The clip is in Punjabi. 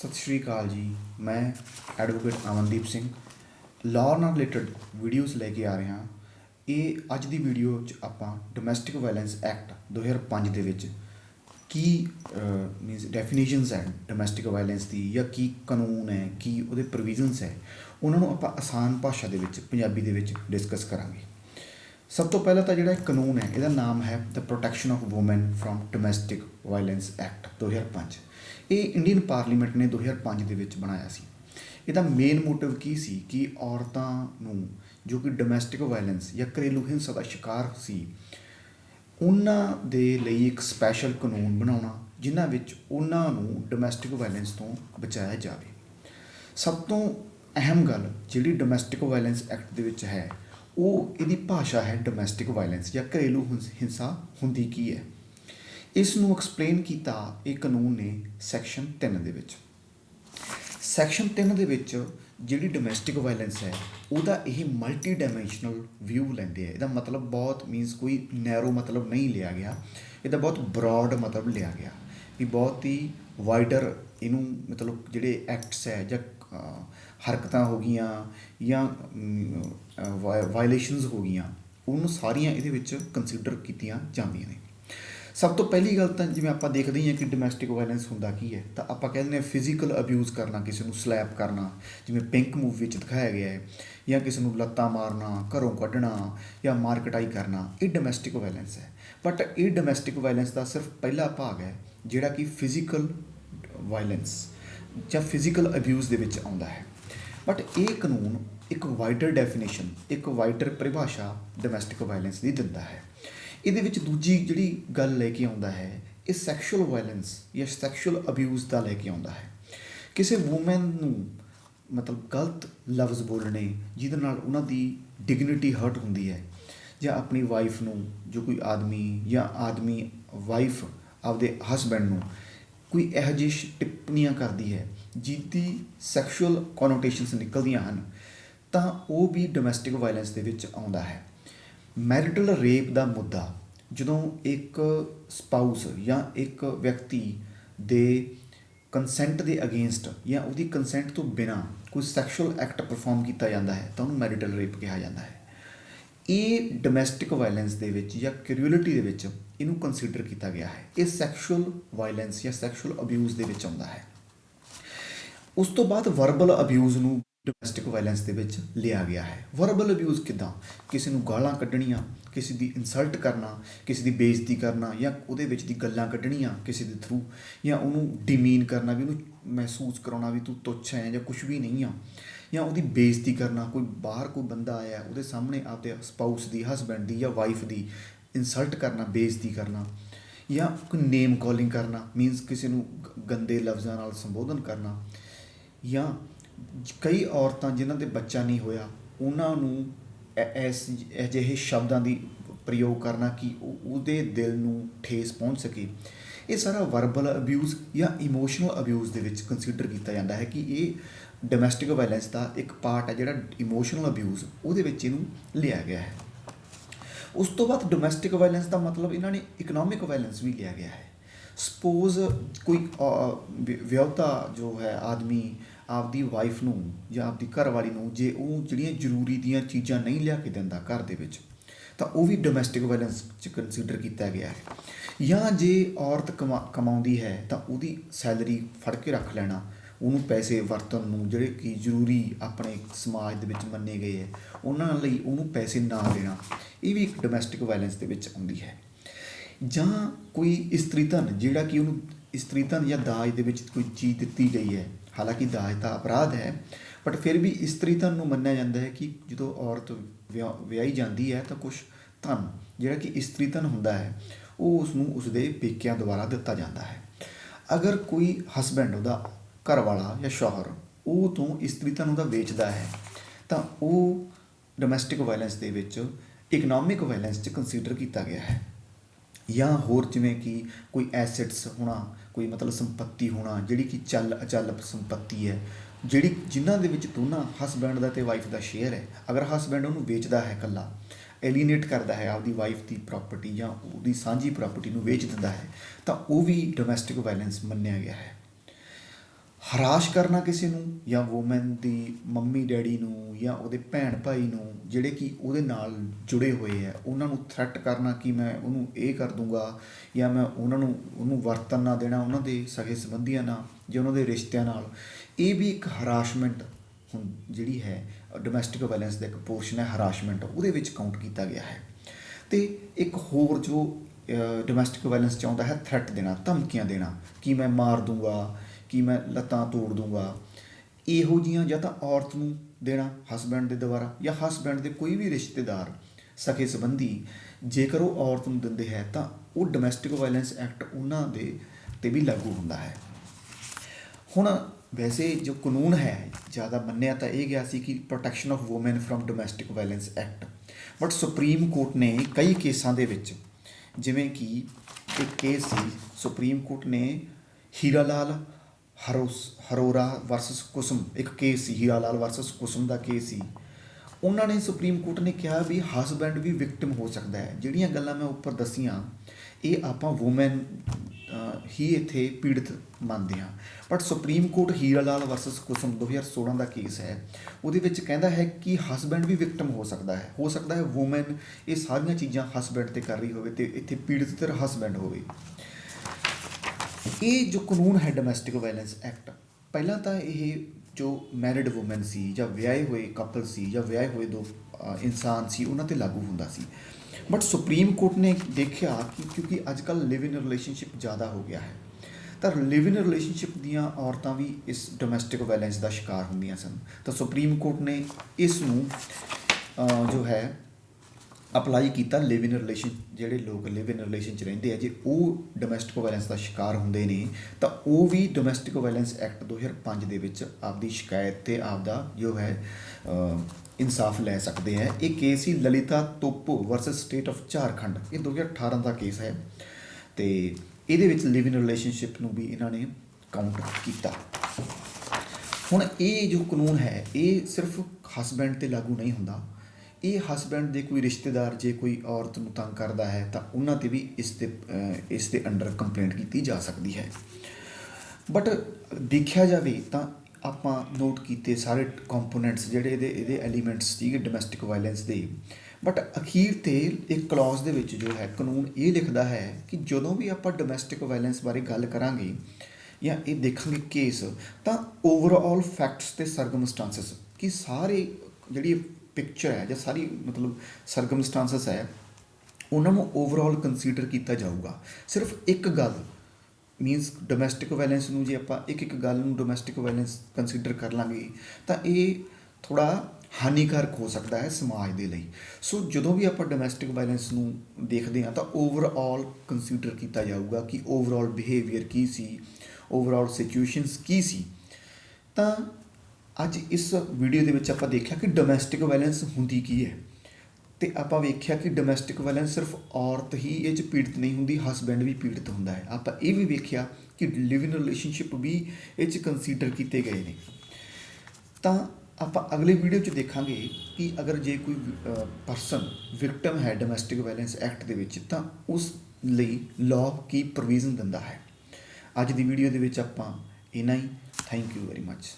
ਸਤਿ ਸ਼੍ਰੀ ਅਕਾਲ ਜੀ। ਮੈਂ ਐਡਵੋਕੇਟ ਅਮਨਦੀਪ ਸਿੰਘ। ਲਾਅ ਨਾਲ ਰਿਲੇਟਡ ਵੀਡੀਓਜ਼ ਲੈ ਕੇ ਆ ਰਿਹਾ ਹਾਂ। ਇਹ ਅੱਜ ਦੀ ਵੀਡੀਓ 'ਚ ਆਪਾਂ ਡੋਮੈਸਟਿਕ ਵਾਇਲੈਂਸ ਐਕਟ 2005 ਦੇ ਵਿੱਚ ਕੀ ਮੀਨਸ ਡੈਫੀਨੇਸ਼ਨਸ ਹੈ ਡੋਮੈਸਟਿਕ ਵਾਇਲੈਂਸ ਦੀ ਜਾਂ ਕੀ ਕਾਨੂੰਨ ਹੈ, ਕੀ ਉਹਦੇ ਪ੍ਰੋਵੀਜ਼ਨਸ ਹੈ, ਉਹਨਾਂ ਨੂੰ ਆਪਾਂ ਆਸਾਨ ਭਾਸ਼ਾ ਦੇ ਵਿੱਚ, ਪੰਜਾਬੀ ਦੇ ਵਿੱਚ ਡਿਸਕਸ ਕਰਾਂਗੇ। ਸਭ ਤੋਂ ਪਹਿਲਾਂ ਤਾਂ ਜਿਹੜਾ ਕਾਨੂੰਨ ਹੈ, ਇਹਦਾ ਨਾਮ ਹੈ the protection of women from domestic violence act 2005 ਇਹ ਇੰਡੀਅਨ ਪਾਰਲੀਮੈਂਟ ਨੇ 2005 ਦੇ ਵਿੱਚ ਬਣਾਇਆ ਸੀ। ਇਹਦਾ ਮੇਨ ਮੋਟਿਵ ਕੀ ਸੀ ਕਿ ਔਰਤਾਂ ਨੂੰ ਜੋ ਕਿ ਡੋਮੈਸਟਿਕ ਵਾਇਲੈਂਸ ਜਾਂ ਘਰੇਲੂ ਹਿੰਸਾ ਦਾ ਸ਼ਿਕਾਰ ਸੀ, ਉਹਨਾਂ ਦੇ ਲਈ ਇੱਕ ਸਪੈਸ਼ਲ ਕਾਨੂੰਨ ਬਣਾਉਣਾ, ਜਿਨ੍ਹਾਂ ਵਿੱਚ ਉਹਨਾਂ ਨੂੰ ਡੋਮੈਸਟਿਕ ਵਾਇਲੈਂਸ ਤੋਂ ਬਚਾਇਆ ਜਾਵੇ। ਸਭ ਤੋਂ ਅਹਿਮ ਗੱਲ ਜਿਹੜੀ ਡੋਮੈਸਟਿਕ ਵਾਇਲੈਂਸ ਐਕਟ ਦੇ ਵਿੱਚ ਹੈ, ਉਹ ਇਹਦੀ ਭਾਸ਼ਾ ਹੈ ਡੋਮੈਸਟਿਕ ਵਾਇਲੈਂਸ ਜਾਂ ਘਰੇਲੂ ਹਿੰਸ- ਹਿੰਸਾ ਹੁੰਦੀ ਕੀ ਹੈ? ਇਸ ਨੂੰ ਐਕਸਪਲੇਨ ਕੀਤਾ ਇਹ ਕਾਨੂੰਨ ਨੇ ਸੈਕਸ਼ਨ 3 ਦੇ ਵਿੱਚ। ਸੈਕਸ਼ਨ 3 ਦੇ ਵਿੱਚ ਜਿਹੜੀ ਡੋਮੈਸਟਿਕ ਵਾਇਲੈਂਸ ਹੈ, ਉਹਦਾ ਇਹ ਮਲਟੀ ਡਾਈਮੈਂਸ਼ਨਲ ਵਿਊ ਲੈਂਦੇ ਆ। ਇਹਦਾ ਮਤਲਬ ਬਹੁਤ ਮੀਨਸ ਕੋਈ ਨੈਰੋ ਮਤਲਬ ਨਹੀਂ ਲਿਆ ਗਿਆ। ਇਹਦਾ ਬਹੁਤ ਬ੍ਰੌਡ ਮਤਲਬ ਲਿਆ ਗਿਆ ਵੀ ਬਹੁਤ ਹੀ ਵਾਈਡਰ ਇਹਨੂੰ ਮਤਲਬ ਜਿਹੜੇ ਐਕਟਸ ਹੈ ਜਾਂ ਹਰਕਤਾਂ ਹੋ ਗਈਆਂ ਜਾਂ ਵਾਇਲੇਸ਼ਨਸ ਹੋ ਗਈਆਂ, ਉਹਨੂੰ ਸਾਰੀਆਂ ਇਹਦੇ ਵਿੱਚ ਕੰਸੀਡਰ ਕੀਤੀਆਂ ਜਾਂਦੀਆਂ ਨੇ। ਸਭ ਤੋਂ ਪਹਿਲੀ ਗੱਲ ਤਾਂ ਜਿਵੇਂ ਆਪਾਂ ਦੇਖਦੇ ਹੀ ਹਾਂ ਕਿ ਡੋਮੈਸਟਿਕ ਵਾਇਲੈਂਸ ਹੁੰਦਾ ਕੀ ਹੈ, ਤਾਂ ਆਪਾਂ ਕਹਿੰਦੇ ਹਾਂ ਫਿਜ਼ੀਕਲ ਅਬਿਊਜ਼ ਕਰਨਾ, ਕਿਸੇ ਨੂੰ ਸਲੈਪ ਕਰਨਾ, ਜਿਵੇਂ ਪਿੰਕ ਮੂਵੀ ਵਿੱਚ ਦਿਖਾਇਆ ਗਿਆ ਹੈ, ਜਾਂ ਕਿਸੇ ਨੂੰ ਲੱਤਾਂ ਮਾਰਨਾ, ਘਰੋਂ ਕੱਢਣਾ ਜਾਂ ਮਾਰਕਟਾਈ ਕਰਨਾ, ਇਹ ਡੋਮੈਸਟਿਕ ਵਾਇਲੈਂਸ ਹੈ। ਬਟ ਇਹ ਡੋਮੈਸਟਿਕ ਵਾਇਲੈਂਸ ਦਾ ਸਿਰਫ ਪਹਿਲਾ ਭਾਗ ਹੈ, ਜਿਹੜਾ ਕਿ ਫਿਜ਼ੀਕਲ ਵਾਇਲੈਂਸ ਜਾਂ ਫਿਜ਼ੀਕਲ ਅਬਿਊਜ਼ ਦੇ ਵਿੱਚ ਆਉਂਦਾ ਹੈ। ਬਟ ਇਹ ਕਾਨੂੰਨ ਇੱਕ ਵਾਈਡਰ ਡੈਫੀਨੇਸ਼ਨ ਇੱਕ ਵਾਈਡਰ ਪਰਿਭਾਸ਼ਾ ਡੋਮੈਸਟਿਕ ਵਾਇਲੈਂਸ ਦੀ ਦਿੰਦਾ ਹੈ। ਇਹਦੇ ਵਿੱਚ ਦੂਜੀ ਜਿਹੜੀ ਗੱਲ ਲੈ ਕੇ ਆਉਂਦਾ ਹੈ, ਇਹ ਸੈਕਸ਼ੂਅਲ ਵਾਇਲੈਂਸ ਜਾਂ ਸੈਕਸ਼ੂਅਲ ਅਬਿਊਜ਼ ਦਾ ਲੈ ਕੇ ਆਉਂਦਾ ਹੈ। ਕਿਸੇ ਔਮਨ ਨੂੰ ਮਤਲਬ ਗਲਤ ਲਫ਼ਜ਼ ਬੋਲਣੇ ਜਿਹਦੇ ਨਾਲ ਉਹਨਾਂ ਦੀ ਡਿਗਨਿਟੀ ਹਰਟ ਹੁੰਦੀ ਹੈ ਜਾਂ ਆਪਣੀ ਵਾਈਫ ਨੂੰ ਜੋ ਕੋਈ ਆਦਮੀ ਜਾਂ ਆਦਮੀ ਵਾਈਫ ਆਪਦੇ ਹਸਬੈਂਡ ਨੂੰ ਕੋਈ ਇਹੋ ਜਿਹੀ ਟਿੱਪਣੀਆਂ ਕਰਦੀ ਹੈ ਜਿਹਦੀ ਸੈਕਸ਼ੂਅਲ ਕੋਨੋਟੇਸ਼ਨਸ ਨਿਕਲਦੀਆਂ ਹਨ, ਤਾਂ ਉਹ ਵੀ ਡੋਮੈਸਟਿਕ ਵਾਇਲੈਂਸ ਦੇ ਵਿੱਚ ਆਉਂਦਾ ਹੈ। ਮੈਰਿਟਲ ਰੇਪ ਦਾ ਮੁੱਦਾ, ਜਦੋਂ ਇੱਕ ਸਪਾਊਸ ਜਾਂ ਇੱਕ ਵਿਅਕਤੀ ਦੇ ਕੰਸੈਂਟ ਦੇ ਅਗੇਂਸਟ ਜਾਂ ਉਹਦੀ ਕੰਸੈਂਟ ਤੋਂ ਬਿਨਾ ਕੋਈ ਸੈਕਸ਼ੂਅਲ ਐਕਟ ਪਰਫਾਰਮ ਕੀਤਾ ਜਾਂਦਾ ਹੈ, ਤਾਂ ਉਹਨੂੰ ਮੈਰਿਟਲ ਰੇਪ ਕਿਹਾ ਜਾਂਦਾ ਹੈ। ਇਹ ਡੋਮੈਸਟਿਕ ਵਾਇਲੈਂਸ ਦੇ ਵਿੱਚ ਜਾਂ ਕਿਊਰਿਓਲਿਟੀ ਦੇ ਵਿੱਚ ਇਹਨੂੰ ਕੰਸੀਡਰ ਕੀਤਾ ਗਿਆ ਹੈ। ਇਹ ਸੈਕਸ਼ੂਅਲ ਵਾਇਲੈਂਸ ਜਾਂ ਸੈਕਸ਼ੂਅਲ ਅਬਿਊਜ਼ ਦੇ ਵਿੱਚ ਆਉਂਦਾ ਹੈ। ਉਸ ਤੋਂ ਬਾਅਦ ਵਰਬਲ ਅਬਿਊਜ਼ ਨੂੰ ਡੋਮੈਸਟਿਕ ਵਾਇਲੈਂਸ ਦੇ ਵਿੱਚ ਲਿਆ ਗਿਆ ਹੈ। ਵਰਬਲ ਅਬਿਊਜ਼ ਕਿਦਾਂ? ਕਿਸੇ ਨੂੰ ਗਾਲਾਂ ਕੱਢਣੀਆਂ, ਕਿਸੇ ਦੀ ਇਨਸਲਟ ਕਰਨਾ, ਕਿਸੇ ਦੀ ਬੇਇੱਜ਼ਤੀ ਕਰਨਾ ਜਾਂ ਉਹਦੇ ਵਿੱਚ ਦੀ ਗੱਲਾਂ ਕੱਢਣੀਆਂ ਕਿਸੇ ਦੇ ਥਰੂ ਜਾਂ ਉਹਨੂੰ ਡਿਮੀਨ ਕਰਨਾ ਵੀ ਉਹਨੂੰ ਮਹਿਸੂਸ ਕਰਾਉਣਾ ਵੀ ਤੂੰ ਤੁੱਛ ਹੈ ਜਾਂ ਕੁਝ ਵੀ ਨਹੀਂ ਆ ਜਾਂ ਉਹਦੀ ਬੇਇੱਜ਼ਤੀ ਕਰਨਾ, ਕੋਈ ਬਾਹਰ ਕੋਈ ਬੰਦਾ ਆਇਆ, ਉਹਦੇ ਸਾਹਮਣੇ ਆਪਦੇ ਸਪਾਊਸ ਦੀ ਹਸਬੈਂਡ ਦੀ ਜਾਂ ਵਾਈਫ ਦੀ ਇਨਸਲਟ ਕਰਨਾ, ਬੇਇੱਜ਼ਤੀ ਕਰਨਾ ਜਾਂ ਕੋਈ ਨੇਮ ਕਾਲਿੰਗ ਕਰਨਾ ਮੀਨਸ ਕਿਸੇ ਨੂੰ ਗੰਦੇ ਲਫ਼ਜ਼ਾਂ ਨਾਲ ਸੰਬੋਧਨ ਕਰਨਾ ਜਾਂ ਕਈ ਔਰਤਾਂ ਜਿਨ੍ਹਾਂ ਦੇ ਬੱਚਾ ਨਹੀਂ ਹੋਇਆ ਉਹਨਾਂ ਨੂੰ ਐ- ਐਸ ਅਜਿਹੇ ਸ਼ਬਦਾਂ ਦੀ ਪ੍ਰਯੋਗ ਕਰਨਾ ਕਿ ਉਹਦੇ ਦਿਲ ਨੂੰ ਠੇਸ ਪਹੁੰਚ ਸਕੇ। ਇਹ ਸਾਰਾ ਵਰਬਲ ਅਬਿਊਜ਼ ਜਾਂ ਇਮੋਸ਼ਨਲ ਅਬਿਊਜ਼ ਦੇ ਵਿੱਚ ਕੰਸੀਡਰ ਕੀਤਾ ਜਾਂਦਾ ਹੈ ਕਿ ਇਹ ਡੋਮੈਸਟਿਕ ਵਾਇਲੈਂਸ ਦਾ ਇੱਕ ਪਾਰਟ ਹੈ ਜਿਹੜਾ ਇਮੋਸ਼ਨਲ ਅਬਿਊਜ਼ ਉਹਦੇ ਵਿੱਚ ਇਹਨੂੰ ਲਿਆ ਗਿਆ ਹੈ। ਉਸ ਤੋਂ ਬਾਅਦ ਡੋਮੈਸਟਿਕ ਵਾਇਲੈਂਸ ਦਾ ਮਤਲਬ ਇਹਨਾਂ ਨੇ ਇਕਨੋਮਿਕ ਵਾਇਲੈਂਸ ਵੀ ਲਿਆ ਗਿਆ ਹੈ। ਸਪੋਜ਼ ਕੋਈ ਅ, ਜੋ ਹੈ ਆਦਮੀ ਆਪਦੀ ਵਾਈਫ ਨੂੰ ਜਾਂ ਆਪਦੀ ਘਰਵਾਲੀ ਨੂੰ ਜੇ ਉਹ ਜਿਹੜੀਆਂ ਜ਼ਰੂਰੀ ਦੀਆਂ ਚੀਜ਼ਾਂ ਨਹੀਂ ਲਿਆ ਕੇ ਦਿੰਦਾ ਘਰ ਦੇ ਵਿੱਚ, ਤਾਂ ਉਹ ਵੀ ਡੋਮੈਸਟਿਕ ਵਾਇਲੈਂਸ ਚ ਕੰਸੀਡਰ ਕੀਤਾ ਗਿਆ ਹੈ। ਜਾਂ ਜੇ ਔਰਤ ਕਮਾ- ਕਮਾਉਂਦੀ ਹੈ, ਤਾਂ ਉਹਦੀ ਸੈਲਰੀ ਫੜ ਕੇ ਰੱਖ ਲੈਣਾ, ਉਹਨੂੰ ਪੈਸੇ ਵਰਤਣ ਨੂੰ ਜਿਹੜੇ ਕਿ ਜ਼ਰੂਰੀ ਆਪਣੇ ਸਮਾਜ ਦੇ ਵਿੱਚ ਮੰਨੇ ਗਏ ਹੈ, ਉਹਨਾਂ ਲਈ ਉਹਨੂੰ ਪੈਸੇ ਨਾ ਦੇਣਾ, ਇਹ ਵੀ ਇੱਕ ਡੋਮੈਸਟਿਕ ਵਾਇਲੈਂਸ ਦੇ ਵਿੱਚ ਆਉਂਦੀ ਹੈ। ਜਾਂ ਕੋਈ ਇਸਤਰੀ ਧਨ, ਜਿਹੜਾ ਕਿ ਉਹਨੂੰ ਇਸਤਰੀ ਧਨ ਜਾਂ ਦਾਜ ਦੇ ਵਿੱਚ ਕੋਈ ਚੀਜ਼ ਦਿੱਤੀ ਗਈ ਹੈ ਹਾਲਾਂਕਿ ਦਾਜ ਤਾਂ ਅਪਰਾਧ ਹੈ ਬਟ ਫਿਰ ਵੀ ਇਸਤਰੀ ਧਨ ਨੂੰ ਮੰਨਿਆ ਜਾਂਦਾ ਹੈ ਕਿ ਜਦੋਂ ਔਰਤ ਵਿਆਹ- ਵਿਆਹੀ ਜਾਂਦੀ ਹੈ ਤਾਂ ਕੁਝ ਧਨ ਜਿਹੜਾ ਕਿ ਇਸਤਰੀ ਧਨ ਹੁੰਦਾ ਹੈ, ਉਹ ਉਸ ਨੂੰ ਉਸਦੇ ਪੇਕਿਆਂ ਦੁਆਰਾ ਦਿੱਤਾ ਜਾਂਦਾ ਹੈ। ਅਗਰ ਕੋਈ ਹਸਬੈਂਡ ਉਹਦਾ ਘਰ ਵਾਲਾ ਜਾਂ ਸ਼ੌਹਰ ਉਹ ਤੋਂ ਇਸਤਰੀ ਧਨ ਉਹਦਾ ਵੇਚਦਾ ਹੈ, ਤਾਂ ਉਹ ਡੋਮੈਸਟਿਕ ਵਾਇਲੈਂਸ ਦੇ ਵਿੱਚ ਇਕਨੋਮਿਕ ਵਾਇਲੈਂਸ 'ਚ ਕੰਸੀਡਰ ਕੀਤਾ ਗਿਆ ਹੈ। ਜਾਂ ਹੋਰ ਜਿਵੇਂ ਕਿ ਕੋਈ ਐਸੈਟਸ ਹੋਣਾ, ਕੋਈ ਮਤਲਬ ਸੰਪਤੀ ਹੋਣਾ, ਜਿਹੜੀ ਕਿ ਚੱਲ, ਅਚੱਲ ਸੰਪਤੀ ਹੈ, ਜਿਹੜੀ ਜਿਨ੍ਹਾਂ ਦੇ ਵਿੱਚ ਦੋਨਾਂ ਹਸਬੈਂਡ ਦਾ ਤੇ ਵਾਈਫ ਦਾ ਸ਼ੇਅਰ ਹੈ, ਅਗਰ ਹਸਬੈਂਡ ਉਹਨੂੰ ਵੇਚਦਾ ਹੈ ਇਕੱਲਾ ਐਲੀਨੇਟ ਕਰਦਾ ਹੈ ਆਪਦੀ ਵਾਈਫ ਦੀ ਪ੍ਰਾਪਰਟੀ ਜਾਂ ਉਹਦੀ ਸਾਂਝੀ ਪ੍ਰਾਪਰਟੀ ਨੂੰ ਵੇਚ ਦਿੰਦਾ ਹੈ, ਤਾਂ ਉਹ ਵੀ ਡੋਮੈਸਟਿਕ ਵਾਇਲੈਂਸ ਮੰਨਿਆ ਗਿਆ ਹੈ। ਹਰਾਸ਼ ਕਰਨਾ ਕਿਸੇ ਨੂੰ ਜਾਂ ਵੂਮਨ ਦੀ ਮੰਮੀ, ਡੈਡੀ ਨੂੰ ਜਾਂ ਉਹਦੇ ਭੈਣ ਭਾਈ ਨੂੰ ਜਿਹੜੇ ਕਿ ਉਹਦੇ ਨਾਲ ਜੁੜੇ ਹੋਏ ਆ, ਉਹਨਾਂ ਨੂੰ ਥ੍ਰੈਟ ਕਰਨਾ ਕਿ ਮੈਂ ਉਹਨੂੰ ਇਹ ਕਰ ਦੂੰਗਾ ਜਾਂ ਮੈਂ ਉਹਨਾਂ ਨੂੰ, ਉਹਨੂੰ ਵਰਤਨ ਨਾ ਦੇਣਾ, ਉਹਨਾਂ ਦੇ ਸਗੇ ਸੰਬੰਧੀਆਂ ਨਾਲ ਜਾਂ ਉਹਨਾਂ ਦੇ ਰਿਸ਼ਤਿਆਂ ਨਾਲ, ਇਹ ਵੀ ਇੱਕ ਹਰਾਸ਼ਮੈਂਟ ਹੁਣ ਜਿਹੜੀ ਹੈ ਡੋਮੈਸਟਿਕ ਵਾਇਲੈਂਸ ਦਾ ਇੱਕ ਪੋਰਸ਼ਨ ਹੈ ਹਰਾਸ਼ਮੈਂਟ ਉਹਦੇ ਵਿੱਚ ਕਾਊਂਟ ਕੀਤਾ ਗਿਆ ਹੈ। ਤੇ ਇੱਕ ਹੋਰ ਜੋ ਡੋਮੈਸਟਿਕ ਵਾਇਲੈਂਸ ਚਾਹੁੰਦਾ ਹੈ ਥ੍ਰੈਟ ਦੇਣਾ, ਧਮਕੀਆਂ ਦੇਣਾ, ਕਿ ਮੈਂ ਮਾਰ ਦੂੰਗਾ ਕਿ ਮੈਂ ਲੱਤਾਂ ਤੋੜ ਦੂੰਗਾ। ਇਹੋ ਜੀਆਂ ਜਾਂ ਤਾਂ ਔਰਤ ਨੂੰ ਦੇਣਾ ਹਸਬੈਂਡ ਦੇ ਦੁਆਰਾ ਜਾਂ ਹਸਬੈਂਡ ਦੇ ਕੋਈ ਵੀ ਰਿਸ਼ਤੇਦਾਰ, ਸਕੇ ਸੰਬੰਧੀ, ਜੇਕਰ ਉਹ ਔਰਤ ਨੂੰ ਦਿੰਦੇ ਹੈ ਤਾਂ ਉਹ ਡੋਮੈਸਟਿਕ ਵਾਇਲੈਂਸ ਐਕਟ ਉਹਨਾਂ ਦੇ ਤੇ ਵੀ ਲਾਗੂ ਹੁੰਦਾ ਹੈ। ਹੁਣ ਵੈਸੇ ਜੋ ਕਾਨੂੰਨ ਹੈ, ਜ਼ਿਆਦਾ ਮੰਨਿਆ ਤਾਂ ਇਹ ਗਿਆ ਸੀ ਕਿ protection of women from domestic violence act but supreme court ਨੇ ਕਈ ਕੇਸਾਂ ਦੇ ਵਿੱਚ, ਜਿਵੇਂ ਕਿ ਇੱਕ ਕੇਸ ਸੀ ਸੁਪਰੀਮ ਕੋਰਟ ਨੇ ਹੀਰਾ ਲਾਲ ਹਰੋਸ ਹਰੋਰਾ ਵਰਸਸ ਕੁਸਮ, ਇੱਕ ਕੇਸ ਸੀ ਹੀਰਾ ਲਾਲ ਵਰਸਸ ਕੁਸਮ ਦਾ ਕੇਸ ਸੀ। ਉਹਨਾਂ ਨੇ ਸੁਪਰੀਮ ਕੋਰਟ ਨੇ ਕਿਹਾ ਵੀ ਹਸਬੈਂਡ ਵੀ ਵਿਕਟਿਮ ਹੋ ਸਕਦਾ ਹੈ। ਜਿਹੜੀਆਂ ਗੱਲਾਂ ਮੈਂ ਉੱਪਰ ਦੱਸੀਆਂ, ਇਹ ਆਪਾਂ ਔਮਨ ਹੀ ਇੱਥੇ ਪੀੜਤ ਮੰਨਦੇ ਹਾਂ। But supreme court Hira Lal versus Kusum 2016 ਦਾ ਕੇਸ ਹੈ। ਉਹਦੇ ਵਿੱਚ ਕਹਿੰਦਾ ਹੈ ਕਿ ਹਸਬੈਂਡ ਵੀ ਵਿਕਟਮ ਹੋ ਸਕਦਾ ਹੈ। ਹੋ ਸਕਦਾ ਹੈ ਔਮਨ ਇਹ ਸਾਰੀਆਂ ਚੀਜ਼ਾਂ ਹਸਬੈਂਡ ਤੇ ਕਰ ਰਹੀ ਹੋਵੇ ਤੇ ਇੱਥੇ ਪੀੜਤ ਤੇ ਹਸਬੈਂਡ ਹੋਵੇ। ਇਹ ਜੋ ਕਾਨੂੰਨ ਹੈ ਡੋਮੈਸਟਿਕ ਵਾਇਲੈਂਸ ਐਕਟ ਪਹਿਲਾਂ ਤਾਂ ਇਹ ਜੋ ਮੈਰਿਡ ਔਮਨ ਸੀ ਜਾਂ ਵਿਆਹੇ ਹੋਏ ਕਪਲ ਸੀ ਜਾਂ ਵਿਆਹੇ ਹੋਏ ਦੋ ਇਨਸਾਨ ਸੀ, ਉਹਨਾਂ ਤੇ ਲਾਗੂ ਹੁੰਦਾ ਸੀ। ਬਟ ਸੁਪਰੀਮ ਕੋਰਟ ਨੇ ਦੇਖਿਆ ਕਿ ਕਿਉਂਕਿ ਅੱਜ ਕੱਲ ਲਿਵ ਇਨ ਰਿਲੇਸ਼ਨਸ਼ਿਪ ਜ਼ਿਆਦਾ ਹੋ ਗਿਆ ਹੈ, ਤਾਂ ਲਿਵ ਇਨ ਰਿਲੇਸ਼ਨਸ਼ਿਪ ਦੀਆਂ ਔਰਤਾਂ ਵੀ ਇਸ ਡੋਮੈਸਟਿਕ ਵਾਇਲੈਂਸ ਦਾ ਸ਼ਿਕਾਰ ਹੁੰਦੀਆਂ ਸਨ। ਤਾਂ ਸੁਪਰੀਮ ਕੋਰਟ ਨੇ ਇਸ ਨੂੰ ਜੋ ਹੈ ਅਪਲਾਈ ਕੀਤਾ ਲਿਵ ਇਨ ਰਿਲੇਸ਼ਨ ਜਿਹੜੇ ਲੋਕ ਲਿਵ ਇਨ ਰਿਲੇਸ਼ਨ ਚ ਰਹਿੰਦੇ ਆ, ਜੇ ਉਹ ਡੋਮੈਸਟਿਕ ਵਾਇਲੈਂਸ ਦਾ ਸ਼ਿਕਾਰ ਹੁੰਦੇ ਨੇ, ਤਾਂ ਉਹ ਵੀ ਡੋਮੈਸਟਿਕ ਵਾਇਲੈਂਸ ਐਕਟ 2005 ਦੇ ਵਿੱਚ ਆਪਦੀ ਸ਼ਿਕਾਇਤ ਤੇ ਆਪਦਾ ਜੋ ਹੈ ਇਨਸਾਫ ਲੈ ਸਕਦੇ ਆ। ਇਹ case he Lalita Toppo versus state of Jharkhand. ਇਹ 2018 ਦਾ ਕੇਸ ਹੈ ਤੇ ਇਹਦੇ ਵਿੱਚ ਲਿਵ ਇਨ ਰਿਲੇਸ਼ਨਸ਼ਿਪ ਨੂੰ ਵੀ ਇਹਨਾਂ ਨੇ ਕਾਊਂਟ ਕੀਤਾ। ਹੁਣ ਇਹ ਜੋ ਕਾਨੂੰਨ ਹੈ, ਇਹ ਸਿਰਫ ਹਸਬੈਂਡ ਤੇ ਲਾਗੂ ਨਹੀਂ ਹੁੰਦਾ। ਇਹ ਹਸਬੈਂਡ ਦੇ ਕੋਈ ਰਿਸ਼ਤੇਦਾਰ ਜੇ ਕੋਈ ਔਰਤ ਨੂੰ ਤੰਗ ਕਰਦਾ ਹੈ ਤਾਂ ਉਹਨਾਂ ਤੇ ਵੀ ਇਸ ਤੇ ਇਸ ਦੇ ਅੰਡਰ ਕੰਪਲੇਂਟ ਕੀਤੀ ਜਾ ਸਕਦੀ ਹੈ। ਬਟ ਦੇਖਿਆ ਜਾਵੇ ਤਾਂ ਆਪਾਂ ਨੋਟ ਕੀਤੇ ਸਾਰੇ ਕੰਪੋਨੈਂਟਸ ਜਿਹੜੇ ਇਹਦੇ ਇਹਦੇ ਐਲੀਮੈਂਟਸ ਸੀਗੇ ਡੋਮੈਸਟਿਕ ਵਾਇਲੈਂਸ ਦੇ। ਬਟ ਅਖੀਰ ਤੇ ਇੱਕ ਕਲੌਜ਼ ਦੇ ਵਿੱਚ ਜੋ ਹੈ, ਕਾਨੂੰਨ ਇਹ ਲਿਖਦਾ ਹੈ ਕਿ ਜਦੋਂ ਵੀ ਆਪਾਂ ਡੋਮੈਸਟਿਕ ਵਾਇਲੈਂਸ ਬਾਰੇ ਗੱਲ ਕਰਾਂਗੇ ਜਾਂ ਇਹ ਦੇਖਾਂਗੇ ਕੇਸ ਤਾਂ ਓਵਰਆਲ ਫੈਕਟਸ ਤੇ ਸਰਕਮਸਟੈਂਸਸ ਕਿ ਸਾਰੇ ਜਿਹੜੀ ਪਿਕਚਰ ਹੈ ਜਾਂ ਸਾਰੀ ਮਤਲਬ ਸਰਕਮਸਟੈਂਸਸ ਹੈ, ਉਹਨਾਂ ਨੂੰ ਓਵਰਆਲ ਕੰਸੀਡਰ ਕੀਤਾ ਜਾਊਗਾ। ਸਿਰਫ ਇੱਕ ਗੱਲ ਮੀਨਸ ਡੋਮੈਸਟਿਕ ਵਾਇਲੈਂਸ ਨੂੰ ਜੇ ਆਪਾਂ ਇੱਕ ਇੱਕ ਗੱਲ ਨੂੰ ਡੋਮੈਸਟਿਕ ਵਾਇਲੈਂਸ ਕੰਸੀਡਰ ਕਰ ਲਾਂਗੇ, ਤਾਂ ਇਹ ਥੋੜਾ ਹਾਨੀਕਾਰਕ ਹੋ ਸਕਦਾ ਹੈ ਸਮਾਜ ਦੇ ਲਈ। ਸੋ ਜਦੋਂ ਵੀ ਆਪਾਂ ਡੋਮੈਸਟਿਕ ਵਾਇਲੈਂਸ ਨੂੰ ਦੇਖਦੇ ਹਾਂ, ਤਾਂ ਓਵਰਆਲ ਕੰਸੀਡਰ ਕੀਤਾ ਜਾਊਗਾ ਕਿ ਓਵਰਆਲ ਬਿਹੇਵੀਅਰ ਕੀ ਸੀ ਓਵਰਆਲ ਸਿਚੁਏਸ਼ਨਸ ਕੀ ਸੀ। ਤਾਂ ਅੱਜ ਇਸ ਵੀਡੀਓ ਦੇ ਵਿੱਚ ਆਪਾਂ ਦੇਖਿਆ ਕਿ ਡੋਮੈਸਟਿਕ ਵਾਇਲੈਂਸ ਹੁੰਦੀ ਕੀ ਹੈ। ਤੇ ਆਪਾਂ ਵੇਖਿਆ ਕਿ ਡੋਮੈਸਟਿਕ ਵਾਇਲੈਂਸ ਸਿਰਫ ਔਰਤ ਹੀ ਇਹ ਚ ਪੀੜਤ ਨਹੀਂ ਹੁੰਦੀ ਹਸਬੈਂਡ ਵੀ ਪੀੜਤ ਹੁੰਦਾ ਹੈ। ਆਪਾਂ ਇਹ ਵੀ ਵੇਖਿਆ ਕਿ ਲਿਵ ਇਨ ਰਿਲੇਸ਼ਨਸ਼ਿਪ ਵੀ ਇਹ ਚ ਕੰਸੀਡਰ ਕੀਤੇ ਗਏ ਨੇ। ਤਾਂ ਆਪਾਂ ਅਗਲੇ ਵੀਡੀਓ 'ਚ ਦੇਖਾਂਗੇ ਕਿ ਅਗਰ ਜੇ ਕੋਈ ਪਰਸਨ ਵਿਕਟਮ ਹੈ ਡੋਮੈਸਟਿਕ ਵਾਇਲੈਂਸ ਐਕਟ ਦੇ ਵਿੱਚ, ਤਾਂ ਉਸ ਲਈ ਲਾਅ ਕੀ ਪ੍ਰੋਵੀਜ਼ਨ ਦਿੰਦਾ ਹੈ। ਅੱਜ ਦੀ ਵੀਡੀਓ ਦੇ ਵਿੱਚ ਆਪਾਂ ਇੰਨਾ ਹੀ। Thank you very much